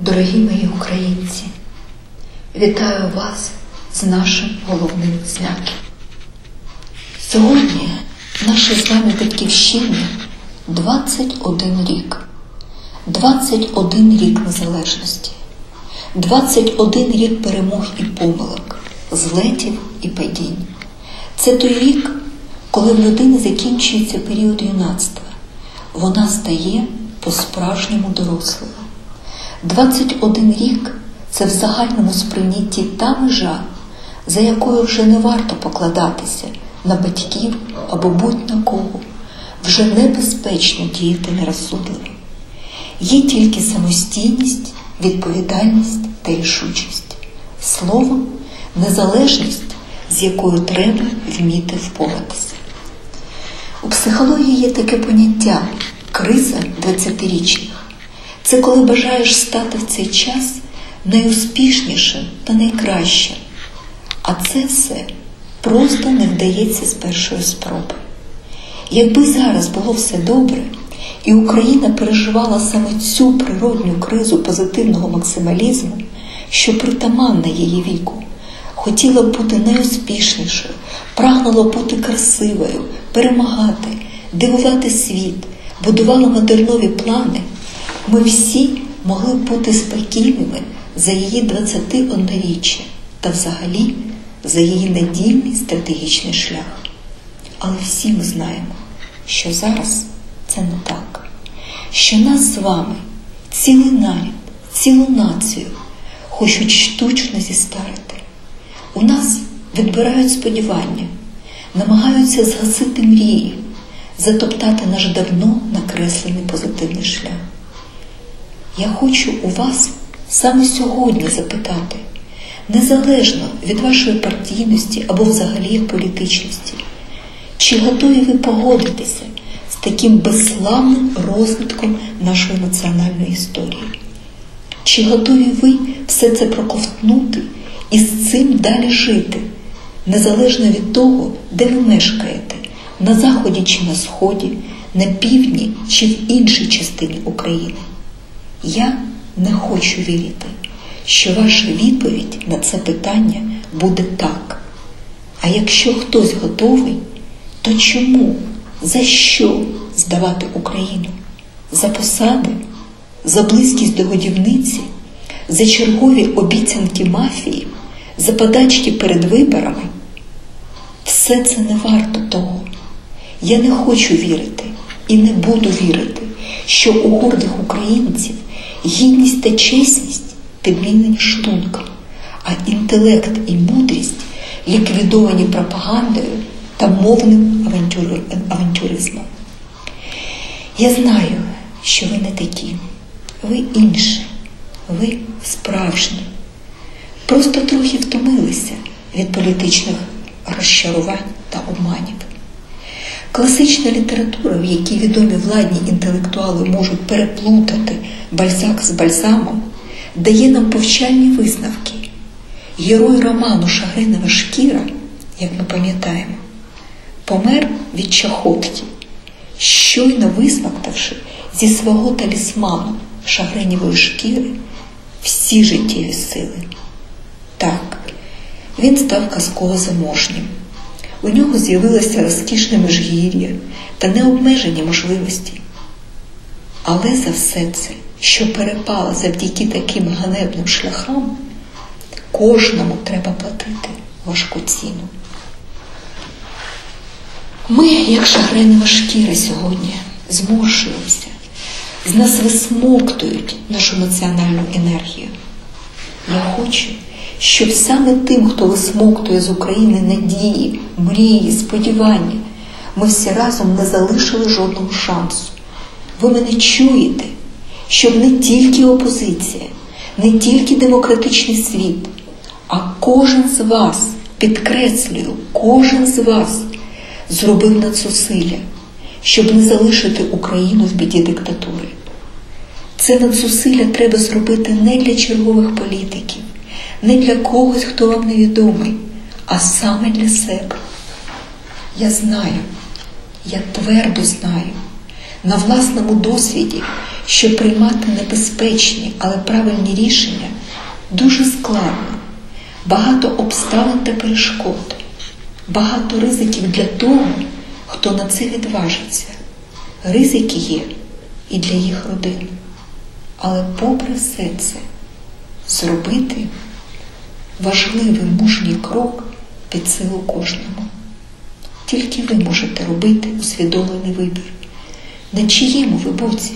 Дорогі мої українці, вітаю вас з нашим головним святом. Сьогодні нашій з вами батьківщині 21 рік, 21 рік незалежності, 21 рік перемог і помилок, злетів і падінь. Це той рік, коли в людини закінчується період юнацтва. Вона стає по-справжньому дорослою. 21 рік це в загальному сприйнятті та межа, за якою вже не варто покладатися на батьків або будь-на кого, вже небезпечно діяти нерозсудливо. Є тільки самостійність, відповідальність та рішучість, словом, незалежність, з якою треба вміти впоратися. У психології є таке поняття криза 20-річних. Це коли бажаєш стати в цей час найуспішнішим та найкращим. А це все просто не вдається з першої спроби. Якби зараз було все добре, і Україна переживала саме цю природню кризу позитивного максималізму, що притаманна її віку, хотіла б бути найуспішнішою, прагнула бути красивою, перемагати, дивувати світ, будувала модернові плани, ми всі могли б бути спокійними за її 21-річчя та взагалі за її надійний стратегічний шлях. Але всі ми знаємо, що зараз це не так, що нас з вами, цілий нарід, цілу націю хочуть штучно зістарити. У нас відбирають сподівання, намагаються згасити мрії, затоптати наш давно накреслений позитивний шлях. Я хочу у вас саме сьогодні запитати, незалежно від вашої партійності або взагалі політичності, чи готові ви погодитися з таким безславним розвитком нашої національної історії? Чи готові ви все це проковтнути і з цим далі жити, незалежно від того, де ви мешкаєте, на заході чи на сході, на півдні чи в іншій частині України? Я не хочу вірити, що ваша відповідь на це питання буде так. А якщо хтось готовий, то чому, за що здавати Україну? За посади, за близькість до годівниці, за чергові обіцянки мафії, за подачки перед виборами? Все це не варто того. Я не хочу вірити і не буду вірити, що у гордих українців гідність та чесність підмінені шлунком, а інтелект і мудрість ліквідовані пропагандою та мовним авантюризмом. Я знаю, що ви не такі, ви інші, ви справжні. Просто трохи втомилися від політичних розчарувань та обманів. Класична література, в якій відомі владні інтелектуали можуть переплутати бальзак з бальзамом, дає нам повчальні висновки. Герой роману Шагринева шкіра, як ми пам'ятаємо, помер від чахотки, щойно висмактавши зі свого талісману шагренєвої шкіри всі життєві сили. Так, він став казково заможнім. У нього з'явилося розкішне межгір'я та необмежені можливості. Але за все це, що перепало завдяки таким ганебним шляхам, кожному треба платити важку ціну. Ми, як шагренева шкіра сьогодні, зморшуємося, з нас висмоктують нашу національну енергію. Я хочу, щоб саме тим, хто висмоктує з України надії, мрії, сподівання, ми всі разом не залишили жодного шансу. Ви мене чуєте, щоб не тільки опозиція, не тільки демократичний світ, а кожен з вас, підкреслюю, кожен з вас зробив надзусилля, щоб не залишити Україну в біді диктатури. Це надзусилля треба зробити не для чергових політиків, не для когось, хто вам невідомий, а саме для себе. Я знаю, я твердо знаю на власному досвіді, що приймати небезпечні, але правильні рішення дуже складно, багато обставин та перешкод, багато ризиків для того, хто на це відважиться. Ризики є і для їх родин. Але попри все це, зробити важливий мужній крок під силу кожному. Тільки ви можете робити усвідомлений вибір. На чиєму ви боці?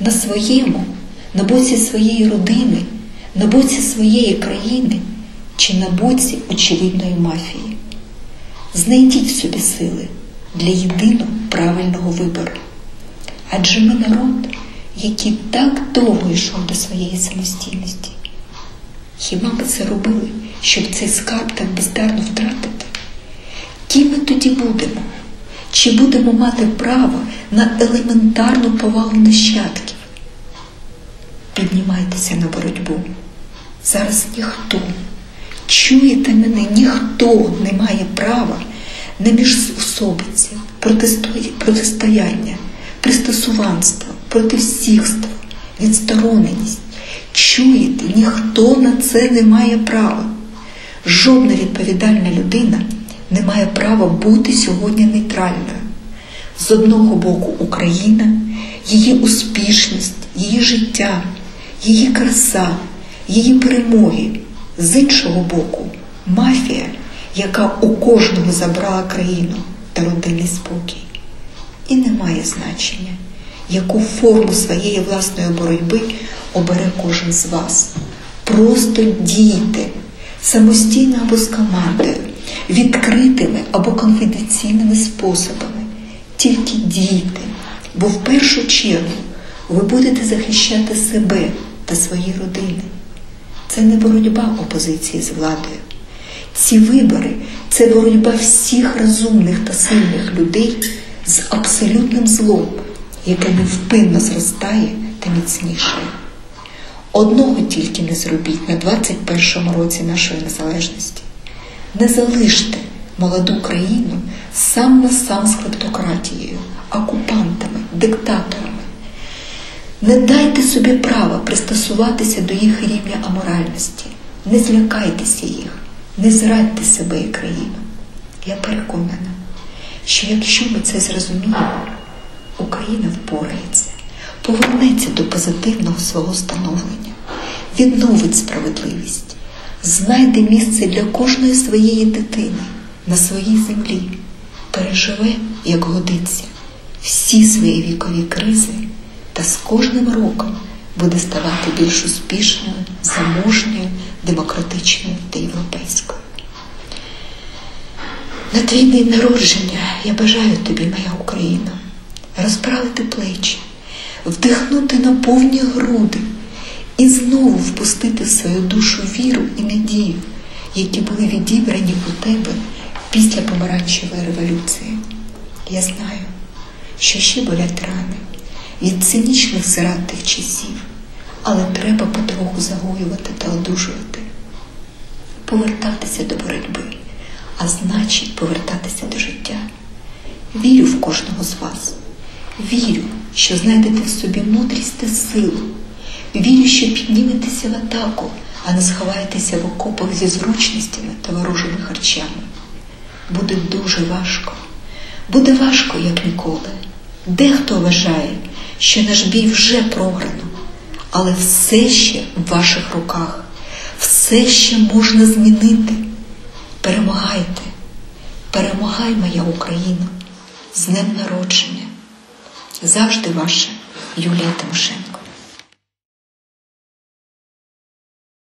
На своєму, на боці своєї родини, на боці своєї країни чи на боці очевидної мафії. Знайдіть в собі сили для єдиного правильного вибору. Адже ми народ, який так довго йшов до своєї самостійності. Хіба ми це робили, щоб цей скарб так бездарно втратити? Ким ми тоді будемо? Чи будемо мати право на елементарну повагу нащадків? Піднімайтеся на боротьбу. Зараз ніхто, чуєте мене, ніхто не має права на міжусобиці, протистояння, пристосуванство, противсігство, відстороненість. Чуєте, ніхто на це не має права. Жодна відповідальна людина не має права бути сьогодні нейтральною. З одного боку, Україна, її успішність, її життя, її краса, її перемоги, з іншого боку, мафія, яка у кожного забрала країну та родинний спокій. І не має значення, яку форму своєї власної боротьби обере кожен з вас. Просто дійте самостійно або з командою, відкритими або конфіденційними способами. Тільки дійте, бо в першу чергу ви будете захищати себе та свої родини. Це не боротьба опозиції з владою. Ці вибори це боротьба всіх розумних та сильних людей з абсолютним злом, яке невпинно зростає та міцнішає. Одного тільки не зробіть на 21-му році нашої незалежності. Не залиште молоду країну сам на сам з клептократією, окупантами, диктаторами. Не дайте собі права пристосуватися до їх рівня аморальності. Не злякайтеся їх, не зрадьте себе і країну. Я переконана, що якщо ми це зрозуміємо, Україна впорається, повернеться до позитивного свого становлення, відновить справедливість, знайде місце для кожної своєї дитини на своїй землі, переживе, як годиться, всі свої вікові кризи та з кожним роком буде ставати більш успішною, заможньою, демократичною та європейською. На твій день народження я бажаю тобі, моя Україна, розправити плечі, вдихнути на повні груди і знову впустити в свою душу віру і надію, які були відібрані у тебе після помаранчевої революції. Я знаю, що ще болять рани від цинічних зрад тих часів, але треба потроху загоювати та одужувати, повертатися до боротьби, а значить, повертатися до життя. Вірю в кожного з вас. Вірю, що знайдете в собі мудрість та силу. Вірю, що підніметеся в атаку, а не сховаєтеся в окопах зі зручностями та ворожими харчами. Буде дуже важко. Буде важко, як ніколи. Дехто вважає, що наш бій вже програно, але все ще в ваших руках, все ще можна змінити. Перемагайте, перемагай, моя Україна, з днем народження. Завжди ваша Юлія Тимошенко.